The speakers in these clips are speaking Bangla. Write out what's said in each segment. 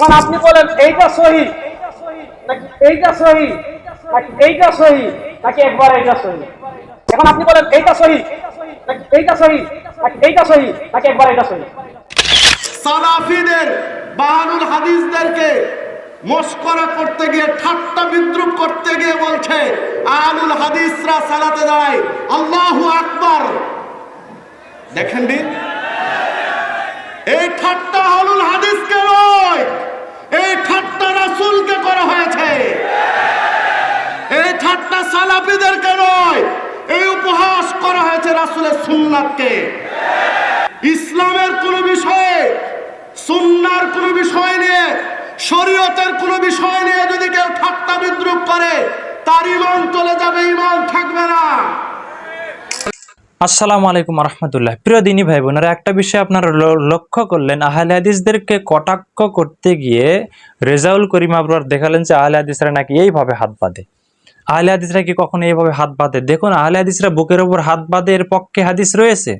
এখন আপনি বলেন, এইটা সহি? নাকি এইটা সহি? নাকি এইটা সহি? নাকি একবার এইটা সহি? এখন আপনি বলেন, এইটা সহি? নাকি এইটা সহি? নাকি এইটা সহি? নাকি একবার এটা সহি? সালাফিদের বাহানুল হাদিসদেরকে মস্করা করতে গিয়ে, ঠাট্টা বিদ্রুপ করতে গিয়ে বলছে আলুল হাদিসরা সালাতে যায়। আল্লাহু আকবার। দেখেন এই ঠাট্টা আলুল হাদিসকে রাসূলকে করা হয়েছে। এই ঠাট্টা সালাফিদেরকে নয়, এই উপহাস করা হয়েছে রাসূলের সুন্নাতকে। ইসলামের কোন বিষয়ে, সুন্নার কোন বিষয় নিয়ে, শরীয়তের কোন বিষয় নিয়ে যদি কেউ ঠাট্টা বিদ্রুপ করে, তার ইমান চলে যাবে, ইমান থাকবে না। আসসালামু আলাইকুম রহমতুল্লাহ। প্রিয় দিনী ভাই বোনেরা, একটা বিষয় আপনারা লক্ষ্য করলেন, আহলে হাদিসদেরকে কটাক্ষ করতে গিয়ে রেজাউল করিম আবরার দেখালেন যে আহলে হাদিসরা নাকি এইভাবে হাত বাঁধে। আহলে হাদিসরা কি কখনো এইভাবে হাত বাঁধে? দেখুন, আহলে হাদিসরা বুকের ওপর হাত বাঁধে, এর পক্ষে হাদিস রয়েছে।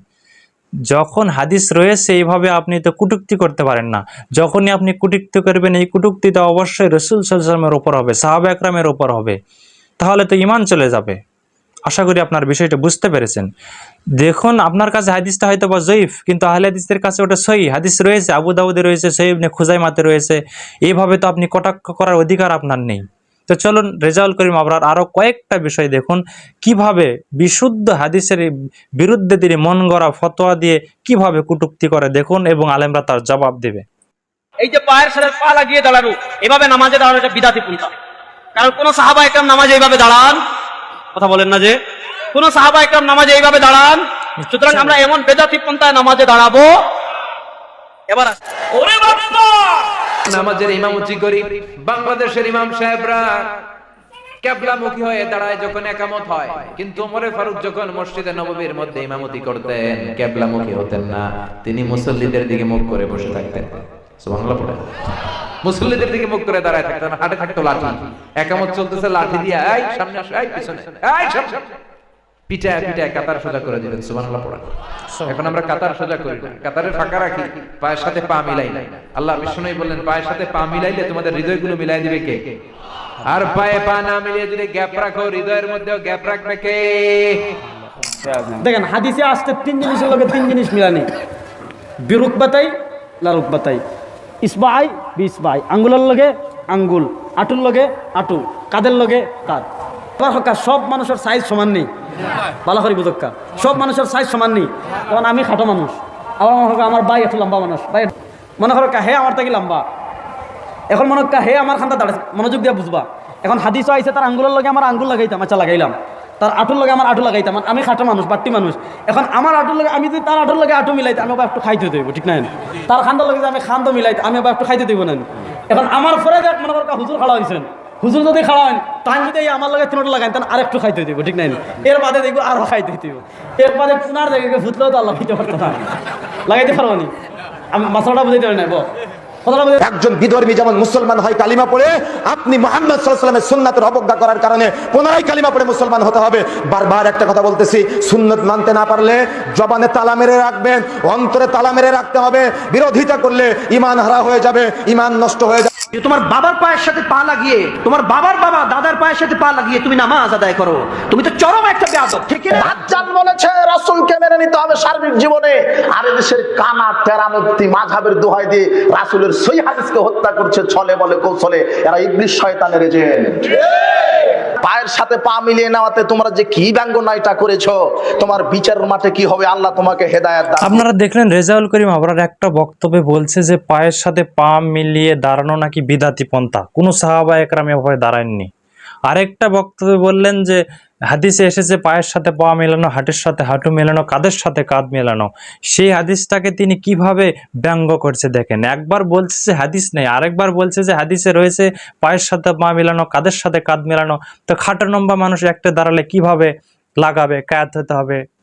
যখন হাদিস রয়েছে, এইভাবে আপনি তো কুটুক্তি করতে পারেন না। যখনই আপনি কুটুক্তি করবেন, এই কুটুক্তিটা অবশ্যই রসুল সাল্লামের ওপর হবে সাহাবা একরামের ওপর হবে। তাহলে তো ইমান চলে যাবে। আশা করি আপনার বিষয়টা বুঝতে পেরেছেন। দেখুন, আপনার কাছে হাদিসটা হয়তো বা জয়ীফ, কিন্তু আহলে হাদিসদের কাছে ওটা সহি। হাদিস রয়েছে, আবু দাউদে রয়েছে সহিব নে খুজাইমাতে রয়েছে। এইভাবে তো আপনি কটাক্ষ করার অধিকার আপনার নেই। তো চলুন, রেজাউল করিম আবরার আরও কয়েকটা বিষয় দেখুন। কীভাবে বিশুদ্ধ হাদিসের বিরুদ্ধে তিনি মন গড়া ফতোয়া দিয়ে কীভাবে কুটুক্তি করে দেখুন এবং আলেমরা তার জবাব দেবে। এই যে পায়ের সাথে পা লাগিয়ে দাঁড়ানো, এভাবে নামাজে দাঁড়ানো এটা বিদাতি পন্থা কারণ কোন সাহাবা একরাম নামাজে এইভাবে দাঁড়ান কথা বলেন না যে, কোন সাহাবা একরাম নামাজে এইভাবে দাঁড়ান, সুতরাং আমরা এমন বেদাতি পন্থায় নামাজে দাঁড়াবো। এবার। ওরে নামাজের ইমামতি করি, বাংলাদেশের ইমাম সাহেবরা ক্যাবলামুখী হয়ে দাঁড়ায় যখন একামত হয়। কিন্তু ওমরে ফারুক যখন মসজিদে নববীর মধ্যে ইমামতি করতেন, ক্যাবলামুখী হতেন না। তিনি মুসল্লিদের দিকে মুখ করে বসে থাকতেন। সুবহানাল্লাহ মুসল্লিদের দিকে মুখ করে দাঁড়ায় থাকতেন হাটে থাকতো লাঠি। একামত চলতেছে, লাঠি দিয়ে, এই, সামনে আসো, এই, পিছনে, এই, সামনে। পিটায় কাতার সোজা করে দিবেন সুবহানাল্লাহ পড়ে এখন আমরা কাতার সোজা করি কাতারে ফাঁকা রাখি, পায়ের সাথে পা মিলাই না। আল্লাহ বিষ্ণুই বললেন, পায়ের সাথে পা মিলাইলে তোমাদের হৃদয়গুলো মিলাই দিবে কে? আর পায়ে পা না মিলিয়ে যদি গ্যাপ রাখো, হৃদয়ের মধ্যেও গ্যাপ রাখবে কে? দেখেন, হাদিসে আসতে তিন জিনিসের লগে তিন জিনিস মিলানি। বিরুক বাতাই লারুক বাতাই। ইসবাই বি ইসবাই আঙ্গুলের লগে আঙ্গুল, আটুর লগে আটু, কাদের লগে কাদ। হকা সব মানুষের সাইজ সমান নেই। ভালো করি বুঝক্কা সব মানুষের সাইজ সমান নেই। কারণ আমি খাটো মানুষ। আবার মনে হোক আমার ভাই একটু লম্বা মানুষ। ভাই, মনে করো হে আমার থেকে লম্বা। এখন মনে হোক হে আমার খান্তা দাঁড়াচ্ছে মনোযোগ দিয়ে বুঝবা। এখন হাদিস আইছে, তার আঙ্গুলের লগে আমার আঙ্গুল লাগাইতাম আচ্ছা লাগাইলাম। তার আটুর লগে আমার আটু লাগাইতাম আমি খাটো মানুষ, বাট্টি মানুষ। এখন আমার আটুর লগে আমি যদি তার আটুর লগে আটু মিলাইতে, আমি একটু খাইতে দেবো ঠিক না তার খান্দার লগে আমি খান্দ মিলাইতে, আমি একটু খাইতে দেবো না। এখন আমার দেখ, মনে করো হুজুর খাড়া হয়েছেন হুজুর যদি খাড়া হয় তাই যদি আমার লগে তিনটা লাগাই তাহলে আরেকটু খাইতে দিব ঠিক নাই? এর বাদে দেখব আরও খাইতে দিব এর বাদে পুনার দেখে ফুটলেও তো আল্লাহ পারতো না। লাগাইতে পারব নি? আমি মশলাটা বুঝাইতে পারি না একজন বিধর্মী যেমন মুসলমান হয় কালিমা পড়ে, আপনি মোহাম্মদ সাল্লামের সুন্নাতের অবজ্ঞা করার কারণে পুনরায় কালিমা পড়ে মুসলমান হতে হবে। বারবার একটা কথা বলতেছি, সুন্নত মানতে না পারলে জবানে তালা মেরে রাখবেন, অন্তরে তালা মেরে রাখতে হবে। বিরোধিতা করলে ইমান হারা হয়ে যাবে ইমান নষ্ট হয়ে যাবে। যে তোমার বাবার পায়ের সাথে পা লাগিয়ে তোমার বাবার বাবা দাদার পায়ের সাথে পা লাগিয়ে তুমি নামাজ আদায় করো। তুমি তো চরম একটা বেয়াদব ঠিক না দাজ্জাল বলেছে রাসূলকে মেনে নিতে হবে সার্বিক জীবনে। আর দেশের কানা তেরামতি মাঝহাবের দোহাই দিয়ে রাসূলের সই হাদিসকে হত্যা করছে ছলে বলে কৌশলে। এরা ইবলিশ শয়তানের এজেন্ট পায়ের সাথে পা মিলিয়ে নেওয়াতে তোমরা যে কি ব্যঙ্গ নাইটা করেছ তোমার বিচারের মাঠে কি হবে আল্লাহ তোমাকে হেদায়েত দান আপনারা দেখলেন রেজাউল করিম আবরার একটা বক্তব্যে বলছে যে পায়ের সাথে পা মিলিয়ে দাঁড়ানো নাকি বিদাতি পন্থা? কোনো সাহাবা একরাম এভাবে দাঁড়ায়নি। আরেকটা বক্তব্য বললেন যে, হাদিসে এসেছে, পায়ের সাথে পা মেলানো, হাঁটুর সাথে হাঁটু মেলানো কাদের সাথে কাঁধ মেলানো। সেই হাদিসটাকে তিনি কীভাবে ব্যঙ্গ করছে দেখেন। একবার বলছে যে হাদিস নেই, আরেকবার বলছে যে হাদিসে রয়েছে, পায়ের সাথে পা মেলানো কাদের সাথে কাঁধ মেলানো। তো খাটো নম্বা মানুষ একটা দাঁড়ালে কীভাবে লাগাবে, কায়াত হতে হবে?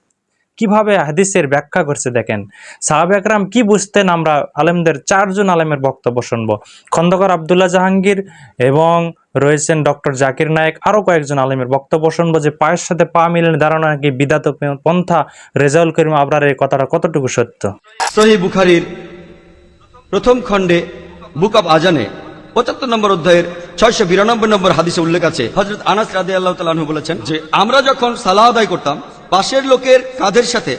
কীভাবে হাদিসের ব্যাখ্যা করছে দেখেন? সাহাব একরাম কি বুঝতেন আমরা আলেমদের চারজন আলেমের বক্তব্য শুনব? খন্দকার আবদুল্লাহ জাহাঙ্গীর এবং রয়েছেন ডক্টর জাকির নায়েক আরও কয়েকজন আলেমের বক্তব্য শুনব যে পায়ের সাথে পা মিলিয়ে দাঁড়ানো নাকি বিদাত পন্থা রেজাউল করিম আবরার এই কথাটা কতটুকু সত্য? সহি বুখারির প্রথম খণ্ডে বুক অব আজানে পঁচাত্তর নম্বর অধ্যায়ের ছয়শো বিরানব্বই নম্বর হাদিসে উল্লেখ আছে। হজরত আনাস রাদে আল্লাহ বলেছেন যে, আমরা যখন সালাহ আদায় করতাম পাশের লোকের কাঁধের সাথে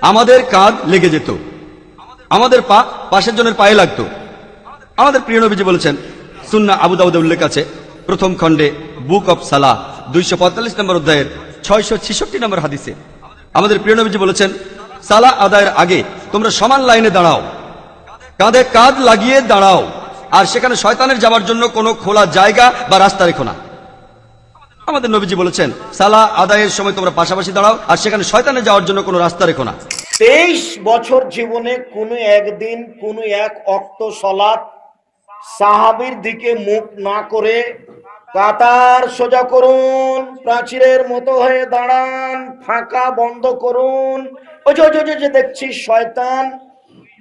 আমাদের কাঁধ লেগে যেত। আমাদের পা পাশের জনের পায়ে লাগতো। আমাদের প্রিয় নবীজি বলেছেন, সুন্না আবু দাউদে উল্লেখ আছে, প্রথম খণ্ডে বুক অফ সালাহ দুইশো পঁয়তাল্লিশ নম্বর অধ্যায়ের ছয়শো ছেষট্টি নম্বর হাদিসে। আমাদের প্রিয় নবীজি বলেছেন সালা আদায়ের আগে তোমরা সমান লাইনে দাঁড়াও। কাঁধে কাঁধ লাগিয়ে দাঁড়াও। আর সেখানে শয়তানের যাওয়ার জন্য কোনো খোলা জায়গা বা রাস্তা রেখো না। আমাদের নবীজি বলেছেন, সালা আদায়ের সময় তোমরা পাশাপাশি দাঁড়াও, আর সেখানে শয়তানে যাওয়ার জন্য কোনো রাস্তা রেখো না। তেইশ বছর জীবনে কোনো একদিন, কোনো এক অক্ত সলাৎ সাহাবির দিকে মুখ না করে কাতার সোজা করুন, প্রাচীরের মতো হয়ে দাঁড়ান, ফাঁকা বন্ধ করুন। যে দেখছি শয়তান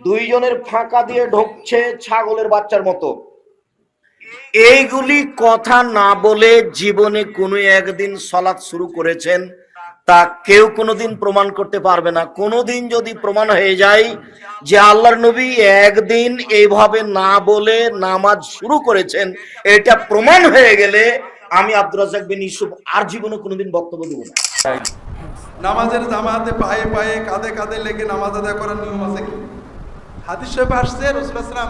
দুইজনের ফাঁকা দিয়ে ঢুকছে ছাগলের বাচ্চার মতো। এইগুলি কথা না বলে জীবনে কোনো একদিন সলাৎ শুরু করেছেন, তা কেউ কোনোদিন প্রমাণ করতে পারবে না। কোনোদিন যদি প্রমাণ হয়ে যায় যে আল্লাহর নবী একদিন এইভাবে না বলে নামাজ শুরু করেছেন, এটা প্রমাণ হয়ে গেলে আমি আব্দুর রাজাক বিন ইউসুফ আর জীবনে কোনোদিন বক্তব্য দেবো না। নামাজের জামাতে পায়ে পায়ে, কাঁধে কাঁধে লেগে নামাজ আদায় করার নিয়ম আছে কি? হাদিস শরীফ আসছে রসুলাম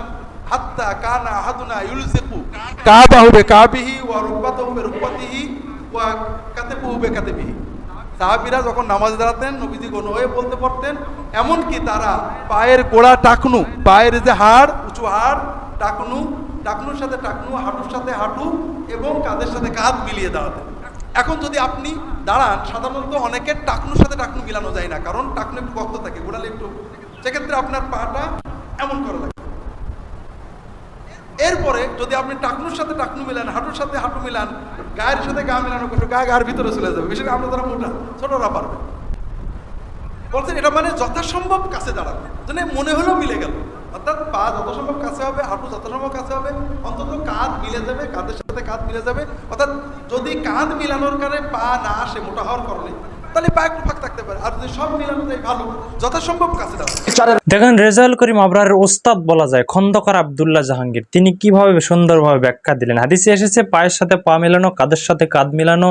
হাত্তা কানা আহাদুনা ইউলসিকু কাবাহু বিকাবিহি ওয়া রুকবাতাহু বিরুকবাতিহি ওয়া কাতিবুহু বিকাতিবিহি সাহাবীরা যখন নামাজ দাঁড়াতেন, নবীজি গণ হয়ে বলতে পারতেন, এমনকি তারা পায়ের গোড়া টাকনু, পায়ের যে হাড়, উঁচু হাড়, টাকনু, টাকনুর সাথে টাকনু, হাঁটুর সাথে হাঁটু এবং কাঁধের সাথে কাঁধ মিলিয়ে দাঁড়াতেন। এখন যদি আপনি দাঁড়ান, সাধারণত অনেকের টাকনুর সাথে টাকনু মিলানো যায় না, কারণ টাকনু একটু শক্ত থাকে, গোড়ালে একটু, সেক্ষেত্রে আপনার পাটা এমন করা থাকে এরপরে যদি আপনি টাকনুর সাথে টাকনু মিলান, হাঁটুর সাথে হাঁটু মিলান, গায়ের সাথে গা মিলানো করবে গা গায়ের ভিতরে চলে যাবে। বিশেষ আমরা যারা মোটা, ছোটরা পারবে। বলছেন, এটা মানে যথাসম্ভব কাছে দাঁড়াবে যেন মনে হলেও মিলে গেল। অর্থাৎ পা যত সম্ভব কাছে হবে, হাঁটু যত সম্ভব কাছে হবে, অন্তত কাঁধ মিলে যাবে, কাঁধের সাথে কাঁধ মিলে যাবে। অর্থাৎ যদি কাঁধ মিলানোর কারণে পা না আসে, মোটা হওয়ার কারণে দেখেন, রেজাউল করিম ওস্তাদ বলা যায়, খন্দকার আবদুল্লাহ জাহাঙ্গীর। তিনি কীভাবে সুন্দরভাবে ব্যাখ্যা দিলেন? হাদিসে এসেছে, পায়ের সাথে পা মেলানো, কাঁধের সাথে কাঁধ মিলানো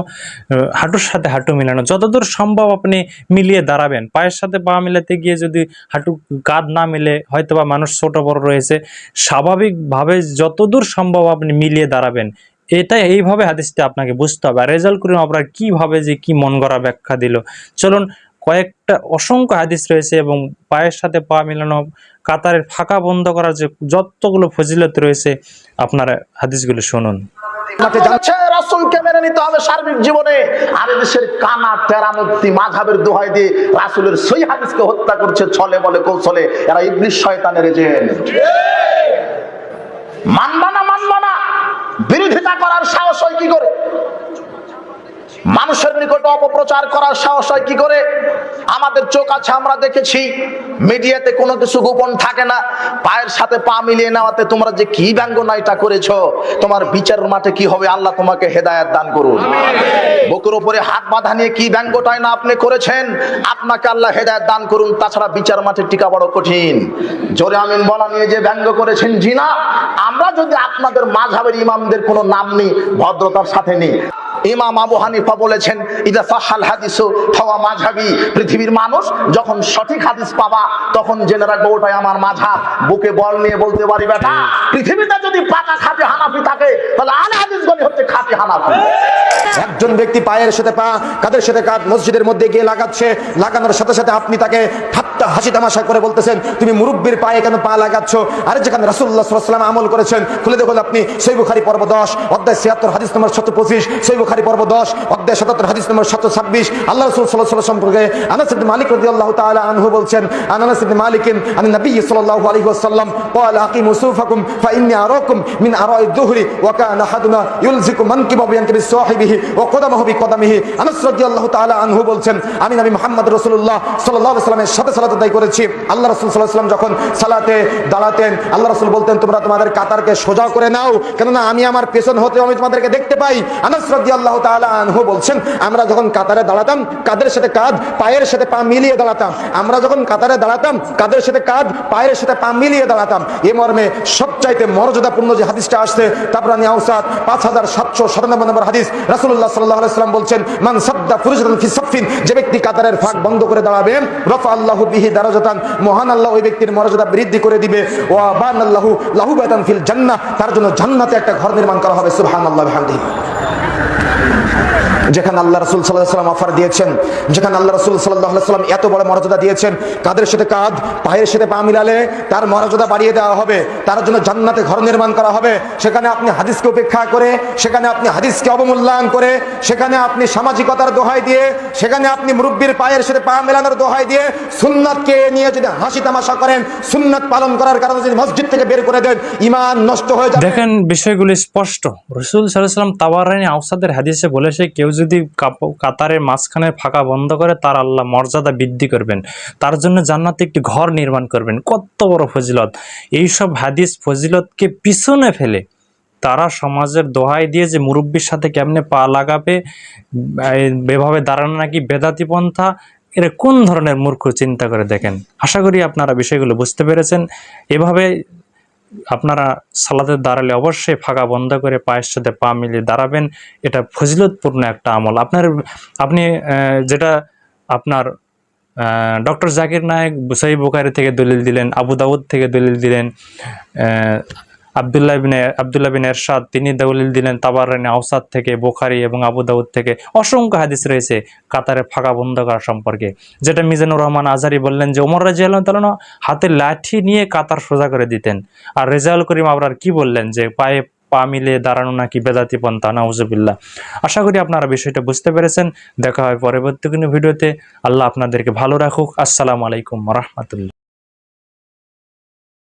হাঁটুর সাথে হাঁটু মিলানো। যতদূর সম্ভব আপনি মিলিয়ে দাঁড়াবেন। পায়ের সাথে পা মিলাতে গিয়ে যদি হাঁটু, কাঁধ না মিলে, হয়তোবা মানুষ ছোট বড় রয়েছে। স্বাভাবিকভাবে যতদূর সম্ভব আপনি মিলিয়ে দাঁড়াবেন। এটা এইভাবে হাদিসটা আপনাকে বুঝতে হবে। আর রেজাল্ট করিম আপনার কীভাবে যে কি মন গড়া ব্যাখ্যা দিল। চলুন, কয়েকটা অসংখ্য হাদিস রয়েছে এবং পায়ের সাথে পা মিলানো, কাতারের ফাঁকা বন্ধ করার যে যতগুলো ফজিলত রয়েছে, আপনারা হাদিসগুলো শুনুন। রাসূলের সই হাদিসকে হত্যা করছে, ছলে বলে কৌশলে। এরা ইবলিশ শয়তানের এজেন্ট মানবা না মানবা না বিরোধিতা করার সাহস হয় কি করে? মানুষের নিকট অপপ্রচার করার সাহস হয় কি করে? আমাদের চোখ আছে আমরা দেখেছি। মিডিয়াতে কোনো কিছু গোপন থাকে না। পায়ের সাথে পা মিলিয়ে নেওয়াতে তোমরা যে কি ব্যঙ্গ নাইটা করেছ তোমার বিচারের মাঠে কি হবে? আল্লাহ তোমাকে হেদায়েত দান করুন। বুকের উপরে হাত বাঁধা নিয়ে কি ব্যঙ্গটাই না আপনি করেছেন আপনাকে আল্লাহ হেদায়েত দান করুন। তাছাড়া বিচার মাঠে টিকা বড় কঠিন। জোরে আমিন বলা নিয়ে যে ব্যঙ্গ করেছেন জিনা আমরা যদি আপনাদের মাঝাবের ইমামদের কোনো নাম নেই ভদ্রতার সাথে নেই। ইমাম আবু হানিফা বলেছেন, ইদা সাহাল হাদিসু, ফাওয়া মাঝহাবি পৃথিবীর মানুষ যখন সঠিক হাদিস পাবা, তখন জেনে রাখব ওটাই আমার মাঝহাব বুকে বল নিয়ে বলতে পারি, বেটা, পৃথিবীতে যদি পাকা খাঁটি হানাফি থাকে, তাহলে আলে হাদিসগুলি হচ্ছে খাঁটি হানাফি। একজন ব্যক্তি পায়ের সাথে পা কাদের সাথে কাঁধ, মসজিদের মধ্যে গিয়ে লাগাচ্ছে, লাগানোর সাথে সাথে আপনি তাকে ঠাট্টা, হাসি তামাশা করে বলতেছেন, তুমি মুরব্বীর পায়ে কেন পা লাগাচ্ছ? আর যেখানে রাসুল্লাহ সাল্লাম আমল করেছেন, খুলে দেখুন আপনি সৈ বুখারি পর্ব দশ, অধ্যায় ছিয়াত্তর, হাদিস নম্বর শত পঁচিশ সৈ বুখারি বুখারি পর্ব দশ, অধ্যায় সতাত্তর হাদিস নম্বর সাতশো ছাব্বিশ। আল্লাহ রসুল সাল্লাহ সম্পর্কে আনাস মালিক রদি আল্লাহ তালা আনহু বলছেন, আনাস মালিক আমি নবী সাল্লাহ সাল্লাল্লাহু আলাইহি ওয়াসাল্লাম ক্বাল আকিমু সুফাকুম, ফা আর আরাকুম মিন আরাই যুহরি ওয়া কানা আহাদুনা ইউলজিকু মানকিবাহু ইয়ানকিবি সাহিবিহি ওয়া কদামাহু বিকদামিহি। আনাস রদি আল্লাহ তালা আনহু বলছেন, আমি নবী মোহাম্মদ রসুল্লাহ সাল্লাহ আলাইহি সাথে সালাত আদায় করেছি। আল্লাহ রসুল সাল্লাহ আলাইহি যখন সালাতে দাঁড়াতেন, আল্লাহ রসুল বলতেন, তোমরা তোমাদের কাতারকে সোজা করে নাও, কেননা আমি আমার পেছন হতে আমি তোমাদেরকে দেখতে পাই। আনাস রাদিয়াল্লাহু তাআলা আনহু বলছেন, আমরা যখন কাতারে দাঁড়াতাম, কাদের সাথে কাঁধ, পায়ের সাথে পা মিলিয়ে দাঁড়াতাম? আমরা যখন কাতারে দাঁড়াতাম, কাদের সাথে কাঁধ, পায়ের সাথে পা মিলিয়ে দাঁড়াতাম? এ মর্মে সবচাইতে মর্যাদাপূর্ণ যে হাদিসটা আসছে পাঁচ হাজার সাতশো সাতানব্বই নম্বর হাদিস আলাইহি সাল্লাম বলছেন, মান সাদ্দা ফুরুজাতান ফি সাফিন যে ব্যক্তি কাতারের ফাঁক বন্ধ করে দাঁড়াবে, রফা আল্লাহু বিহি মহান আল্লাহ ওই ব্যক্তির মর্যাদা বৃদ্ধি করে দিবে, ওয়া বান আল্লাহু লাহু বাইতান ফিল তার জন্য জান্নাতে একটা ঘর নির্মাণ করা হবে Thank you. যেখানে আল্লাহ রসুল সাল্লাহ সাল্লাম অফার দিয়েছেন, যেখানে আল্লাহ রসুল সাল্লাহ সাল্লাম এত বড় মর্যাদা দিয়েছেন, কাদের সাথে কাঁধ, পায়ের সাথে পা মিলালে তার মর্যাদা বাড়িয়ে দেওয়া হবে, তার জন্য জান্নাতে ঘর নির্মাণ করা হবে, সেখানে আপনি হাদিসকে উপেক্ষা করে, সেখানে আপনি হাদিসকে অবমূল্যায়ন করে, সেখানে আপনি সামাজিকতার দোহাই দিয়ে, সেখানে আপনি মুরব্বীর পায়ের সাথে পা মেলানোর দোহাই দিয়ে সুন্নাতকে নিয়ে যদি হাসি তামাশা করেন, সুন্নাত পালন করার কারণে যদি মসজিদ থেকে বের করে দেন ইমান নষ্ট হয়ে দেখেন, বিষয়গুলি স্পষ্ট। রসুল সাল্লাহ সাল্লাম তাবারানি আউসাদের হাদিসে বলেছে কেউ যদি কাতারের মাঝখানে ফাঁকা বন্ধ করে, তার আল্লাহ মর্যাদা বৃদ্ধি করবেন। তার জন্য জান্নাতে একটি ঘর নির্মাণ করবেন। কত বড় ফজিলত। এইসব হাদিস ফজিলতকে পিছনে ফেলে তারা সমাজের দোহাই দিয়ে যে মুরব্বীর সাথে কেমনে পা লাগাবে এভাবে দাঁড়ানো নাকি বেদাতি পন্থা এরা কোন ধরনের মূর্খ চিন্তা করে দেখেন? আশা করি আপনারা বিষয়গুলো বুঝতে পেরেছেন। এভাবে আপনারা সালাদের দাঁড়ালে অবশ্যই ফাঁকা বন্ধ করে পায়ের সাথে পা মিলিয়ে দাঁড়াবেন। এটা ফজিলতপূর্ণ একটা আমল। আপনার, আপনি যেটা আপনার ডক্টর জাকির নায়েক বুসাই বোকারি থেকে দলিল দিলেন, আবু দাউদ থেকে দলিল দিলেন আবদুল্লাহ বিন আবদুল্লাহ বিন এরশাদ, তিনি দলিল দিলেন তাবারানি আউসাদ থেকে, বোখারি এবং আবু দাউদ থেকে অসংখ্য হাদিস রয়েছে কাতারে ফাঁকা বন্ধ করা সম্পর্কে। যেটা মিজানুর রহমান আজারি বললেন যে, ওমর রাজি আল্লাহ তালন হাতে লাঠি নিয়ে কাতার সোজা করে দিতেন। আর রেজাউল করিম আবরার কি বললেন যে, পায়ে পা মিলে দাঁড়ানো নাকি বেদাতি পন্থা নাউজুবিল্লাহ। আশা করি আপনারা বিষয়টা বুঝতে পেরেছেন। দেখা হয় পরবর্তী কোনো ভিডিওতে। আল্লাহ আপনাদেরকে ভালো রাখুক। আসসালামু আলাইকুম রহমতুল্লাহ।